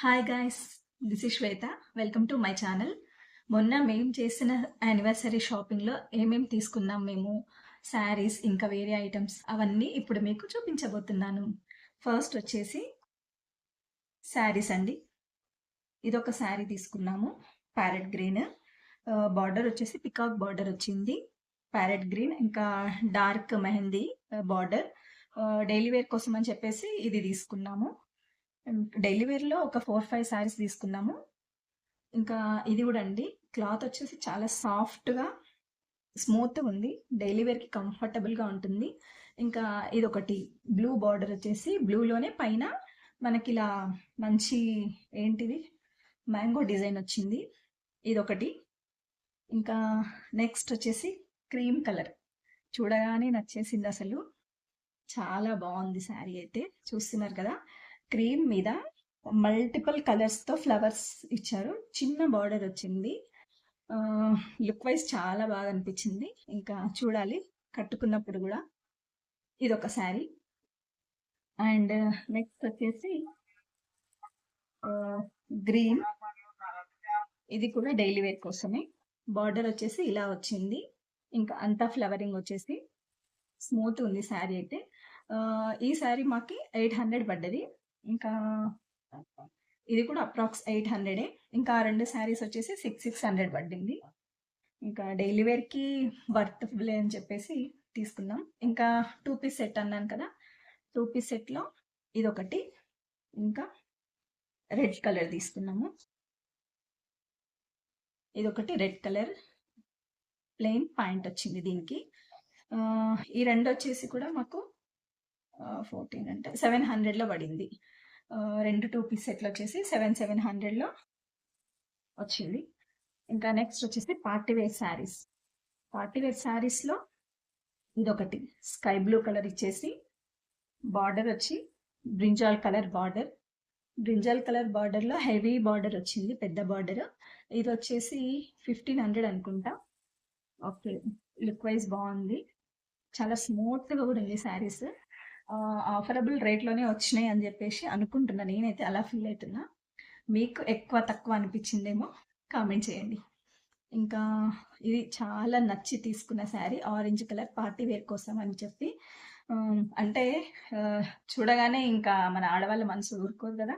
Hi guys this is Shweta welcome to my channel మొన్న మేము చేసిన యానివర్సరీ షాపింగ్లో ఏమేమి తీసుకున్నాం మేము? శారీస్ ఇంకా వేరే ఐటమ్స్ అవన్నీ ఇప్పుడు మీకు చూపించబోతున్నాను. ఫస్ట్ వచ్చేసి శారీస్ అండి. ఇదొక శారీ తీసుకున్నాము ప్యారెట్ గ్రీన్ బార్డర్ వచ్చేసి పికాక్ బార్డర్ వచ్చింది. ప్యారెట్ గ్రీన్ ఇంకా dark mehndi border daily wear కోసం అని చెప్పేసి ఇది తీసుకున్నాము. డైలీ వేర్లో ఒక ఫోర్ ఫైవ్ శారీస్ తీసుకున్నాము ఇంకా ఇది కూడా అండి. క్లాత్ వచ్చేసి చాలా సాఫ్ట్గా స్మూత్గా ఉంది. డైలీ వేర్కి కంఫర్టబుల్గా ఉంటుంది. ఇంకా ఇది ఒకటి బ్లూ బార్డర్ వచ్చేసి బ్లూలోనే పైన మనకి ఇలా మంచి ఏంటిది? మ్యాంగో డిజైన్ వచ్చింది. ఇది ఒకటి ఇంకా నెక్స్ట్ వచ్చేసి క్రీమ్ కలర్. చూడగానే నచ్చేసింది అసలు. చాలా బాగుంది శారీ అయితే. చూస్తున్నారు కదా? క్రీమ్ మీద మల్టిపుల్ కలర్స్తో ఫ్లవర్స్ ఇచ్చారు. చిన్న బార్డర్ వచ్చింది. లుక్ వైజ్ చాలా బాగా అనిపించింది. ఇంకా చూడాలి. కట్టుకున్నప్పుడు కూడా ఇది ఒక శారీ. అండ్ నెక్స్ట్ వచ్చేసి గ్రీన్. ఇది కూడా డైలీ వేర్ కోసమే. బార్డర్ వచ్చేసి ఇలా వచ్చింది. ఇంకా అంతా ఫ్లవరింగ్ వచ్చేసి స్మూత్ ఉంది శారీ అయితే. ఈ శారీ మాకి ఎయిట్ హండ్రెడ్ పడ్డది. ఇంకా ఇది కూడా అప్రాక్స్ ఎయిట్ హండ్రెడే. ఇంకా రెండు శారీస్ వచ్చేసి సిక్స్ సిక్స్ హండ్రెడ్ పడింది ఇంకా డైలీ వేర్కి వర్త్ఫుల్ అని చెప్పేసి తీసుకున్నాం. ఇంకా టూ పీస్ సెట్ అన్నాను కదా టూ పీస్ సెట్లో ఇది ఒకటి ఇంకా రెడ్ కలర్ తీసుకున్నాము. ఇది ఒకటి రెడ్ కలర్. ప్లెయిన్ పాయింట్ వచ్చింది దీనికి. ఈ రెండు వచ్చేసి కూడా మాకు ఫోర్టీన్ అంటే. సెవెన్ హండ్రెడ్లో పడింది. రెండు టూ పీస్ సెట్లు వచ్చేసి సెవెన్ సెవెన్ హండ్రెడ్లో వచ్చింది. ఇంకా నెక్స్ట్ వచ్చేసి party wear saris party wear శారీస్లో ఇదొకటి. స్కై బ్లూ కలర్ ఇచ్చేసి బార్డర్ వచ్చి brinjal colour border brinjal colour బార్డర్లో హెవీ బార్డర్ వచ్చింది పెద్ద బార్డర్ ఇది వచ్చేసి ఫిఫ్టీన్ హండ్రెడ్ అనుకుంటా. ఓకే లుక్ వైజ్ బాగుంది. చాలా స్మూత్గా కూడా ఉంది శారీస్ ఆఫరబుల్ రేట్లోనే వచ్చినాయి అని చెప్పేసి అనుకుంటున్నా. నేనైతే అలా ఫీల్ అవుతున్నా. మీకు ఎక్కువ తక్కువ అనిపించిందేమో కామెంట్ చేయండి. ఇంకా ఇది చాలా నచ్చి తీసుకున్న sari orange colour party wear కోసం అని చెప్పి. అంటే చూడగానే ఇంకా మన ఆడవాళ్ళ మనసు ఊరుకోదు కదా.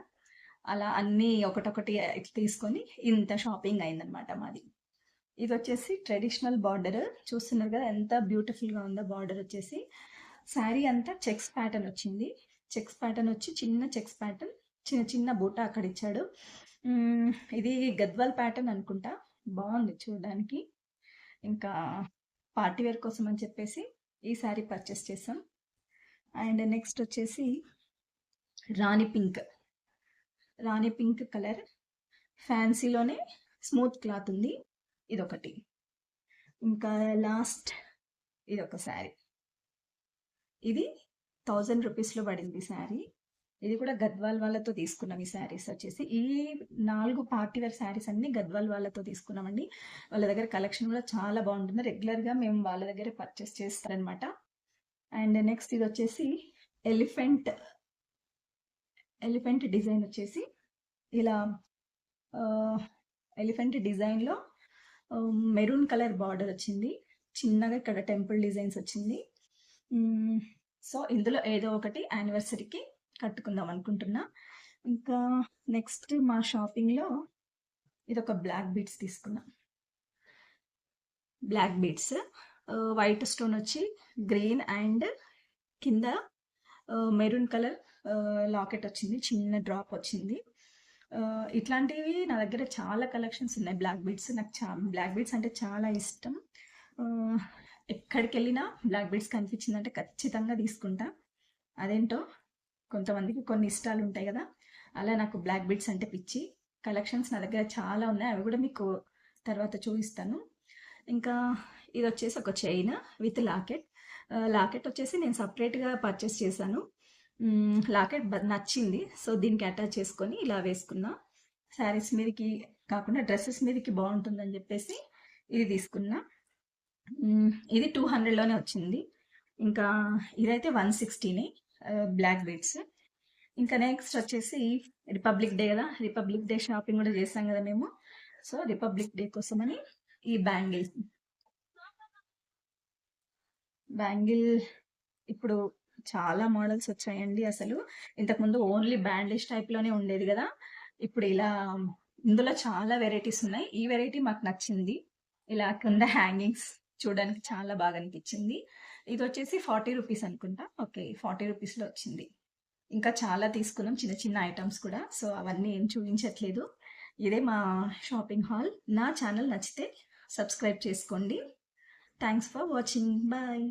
అలా అన్నీ ఒకటొకటి తీసుకొని ఇంత షాపింగ్ అయిందనమాట మాది. ఇది వచ్చేసి ట్రెడిషనల్ బార్డర్ చూస్తున్నారు కదా ఎంత బ్యూటిఫుల్గా ఉందో బార్డర్ వచ్చేసి. శారీ అంతా చెక్స్ ప్యాటర్న్ వచ్చింది. చెక్స్ ప్యాటర్న్ వచ్చి చిన్న చెక్స్ ప్యాటర్న్ చిన్న చిన్న బూట అక్కడ ఇచ్చాడు. ఇది గద్వాల్ ప్యాటర్న్ అనుకుంటా. బాగుంది చూడడానికి. ఇంకా పార్టీ వేర్ కోసం అని చెప్పేసి ఈ శారీ పర్చేస్ చేసాం అండ్ నెక్స్ట్ వచ్చేసి rani pink. Rani pink colour. ఫ్యాన్సీలోనే smooth cloth ఉంది. ఇదొకటి. ఇంకా లాస్ట్ ఇదొక శారీ. ఇది థౌజండ్ రూపీస్లో పడింది శారీ. ఇది కూడా గద్వాల్ వాళ్ళతో తీసుకున్నాం ఈ శారీస్ వచ్చేసి. ఈ నాలుగు పార్టీ వేర్ శారీస్ అన్ని గద్వాల్ వాళ్ళతో తీసుకున్నామండి. వాళ్ళ దగ్గర కలెక్షన్ కూడా చాలా బాగుంటుంది. రెగ్యులర్గా మేము వాళ్ళ దగ్గర పర్చేస్ చేస్తారనమాట అండ్ నెక్స్ట్ ఇది వచ్చేసి ఎలిఫెంట్ ఎలిఫెంట్ డిజైన్ వచ్చేసి ఇలా ఎలిఫెంట్ డిజైన్లో మెరూన్ కలర్ బార్డర్ వచ్చింది. చిన్నగా ఇక్కడ టెంపుల్ డిజైన్స్ వచ్చింది. సో ఇందులో ఏదో ఒకటి యానివర్సరీకి కట్టుకుందాం అనుకుంటున్నా. ఇంకా నెక్స్ట్ మా షాపింగ్లో ఇది ఒక బ్లాక్ బీడ్స్ తీసుకున్నా. Black beads. వైట్ స్టోన్ వచ్చి గ్రీన్ అండ్ కింద మెరూన్ కలర్ లాకెట్ వచ్చింది చిన్న డ్రాప్ వచ్చింది. ఇట్లాంటివి నా దగ్గర చాలా కలెక్షన్స్ ఉన్నాయి బ్లాక్ బీడ్స్. నాకు చా బ్లాక్ బీడ్స్ అంటే చాలా ఇష్టం. ఎక్కడికి వెళ్ళినా బ్లాక్ బీడ్స్ కనిపించిందంటే ఖచ్చితంగా తీసుకుంటా. అదేంటో కొంతమందికి కొన్ని ఇష్టాలు ఉంటాయి కదా. అలా నాకు బ్లాక్ బీడ్స్ అంటే పిచ్చి. కలెక్షన్స్ నా దగ్గర చాలా ఉన్నాయి. అవి కూడా మీకు తర్వాత చూపిస్తాను. ఇంకా ఇది వచ్చేసి ఒక చైన్ విత్ లాకెట్. లాకెట్ వచ్చేసి నేను సపరేట్గా పర్చేస్ చేశాను. లాకెట్ నచ్చింది. సో దీనికి అటాచ్ చేసుకొని ఇలా వేసుకున్నా. శారీస్ మీదకి కాకుండా డ్రెస్సెస్ మీదకి బాగుంటుందని చెప్పేసి ఇది తీసుకున్నా. ఇది టూ హండ్రెడ్లోనే వచ్చింది. ఇంకా ఇదైతే వన్ సిక్స్టీని బ్లాక్ బీట్స్. ఇంకా నెక్స్ట్ వచ్చేసి రిపబ్లిక్ డే కదా రిపబ్లిక్ డే షాపింగ్ కూడా చేసాం కదా మేము. సో రిపబ్లిక్ డే కోసమని ఈ బ్యాంగిల్. బ్యాంగిల్ ఇప్పుడు చాలా మోడల్స్ వచ్చాయండి అసలు. ఇంతకుముందు ఓన్లీ బ్యాండేజ్ టైప్లోనే ఉండేది కదా. ఇప్పుడు ఇలా ఇందులో చాలా వెరైటీస్ ఉన్నాయి. ఈ వెరైటీ మాకు నచ్చింది. ఇలా కింద హ్యాంగింగ్స్. చూడడానికి చాలా బాగా అనిపించింది ఇది వచ్చేసి ఫార్టీ రూపీస్ అనుకుంటా. ఓకే ఫార్టీ రూపీస్లో వచ్చింది. ఇంకా చాలా తీసుకున్నాం చిన్న చిన్న ఐటమ్స్ కూడా. సో అవన్నీ ఏం చూపించట్లేదు. ఇదే మా షాపింగ్ హాల్. నా ఛానల్ నచ్చితే సబ్స్క్రైబ్ చేసుకోండి. Thanks for watching. బాయ్.